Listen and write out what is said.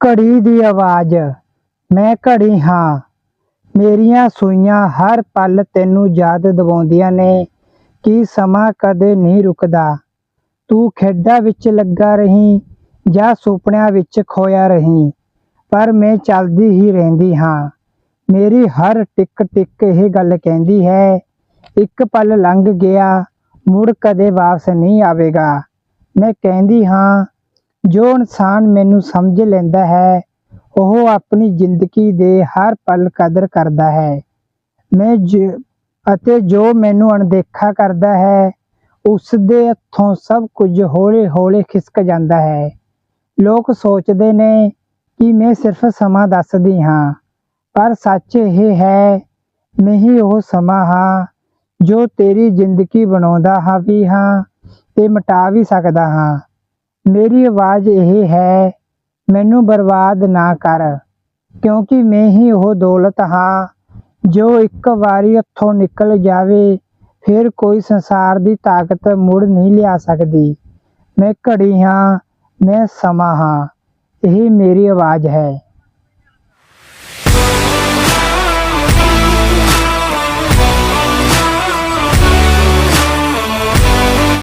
ਘੜੀ ਦੀ ਆਵਾਜ਼, ਮੈਂ ਘੜੀ ਹਾਂ। ਮੇਰੀਆਂ ਸੂਈਆਂ ਹਰ ਪਲ ਤੈਨੂੰ ਯਾਦ ਦਿਵਾਉਂਦੀਆਂ ਨੇ ਕਿ ਸਮਾਂ ਕਦੇ ਨਹੀਂ ਰੁਕਦਾ। ਤੂੰ ਖੇਡਾਂ ਵਿੱਚ ਲੱਗਾ ਰਹੀਂ ਜਾਂ ਸੁਪਨਿਆਂ ਵਿੱਚ ਖੋਇਆ ਰਹੀਂ, ਪਰ ਮੈਂ ਚੱਲਦੀ ਹੀ ਰਹਿੰਦੀ ਹਾਂ। ਮੇਰੀ ਹਰ ਟਿਕ ਟਿਕ ਇਹ ਗੱਲ ਕਹਿੰਦੀ ਹੈ, ਇੱਕ ਪਲ ਲੰਘ ਗਿਆ, ਮੁੜ ਕਦੇ ਵਾਪਸ ਨਹੀਂ ਆਵੇਗਾ। ਮੈਂ ਕਹਿੰਦੀ ਹਾਂ ਜੋ ਇਨਸਾਨ ਮੈਨੂੰ ਸਮਝ ਲੈਂਦਾ ਹੈ, ਉਹ ਆਪਣੀ ਜ਼ਿੰਦਗੀ ਦੇ ਹਰ ਪਲ ਕਦਰ ਕਰਦਾ ਹੈ। ਮੈਂ ਜ- ਅਤੇ ਜੋ ਮੈਨੂੰ ਅਣਦੇਖਾ ਕਰਦਾ ਹੈ ਉਸ ਦੇ ਹੱਥੋਂ ਸਭ ਕੁਝ ਹੌਲੇ-ਹੌਲੇ ਖਿਸਕ ਜਾਂਦਾ ਹੈ। ਲੋਕ ਸੋਚਦੇ ਨੇ ਕਿ ਮੈਂ ਸਿਰਫ ਸਮਾਂ ਦੱਸਦੀ ਹਾਂ, ਪਰ ਸੱਚ ਇਹ ਹੈ, ਮੈਂ ਹੀ ਉਹ ਸਮਾਂ ਹਾਂ ਜੋ ਤੇਰੀ ਜ਼ਿੰਦਗੀ ਬਣਾਉਂਦਾ ਹਾਂ ਵੀ ਹਾਂ ਤੇ ਮਿਟਾ ਵੀ ਸਕਦਾ ਹਾਂ। ਮੇਰੀ ਆਵਾਜ਼ ਇਹ ਹੈ, ਮੈਨੂੰ ਬਰਬਾਦ ਨਾ ਕਰ, ਕਿਉਂਕਿ ਮੈਂ ਹੀ ਉਹ ਦੌਲਤ ਹਾਂ, ਜੋ ਇੱਕ ਵਾਰੀ ਹੱਥੋਂ ਨਿਕਲ ਜਾਵੇ, ਫਿਰ ਕੋਈ ਸੰਸਾਰ ਦੀ ਤਾਕਤ ਮੁੜ ਨਹੀਂ ਲਿਆ ਸਕਦੀ। ਮੈਂ ਘੜੀ ਹਾਂ, ਮੈਂ ਸਮਾਂ ਹਾਂ, ਇਹ ਮੇਰੀ ਆਵਾਜ਼ ਹੈ।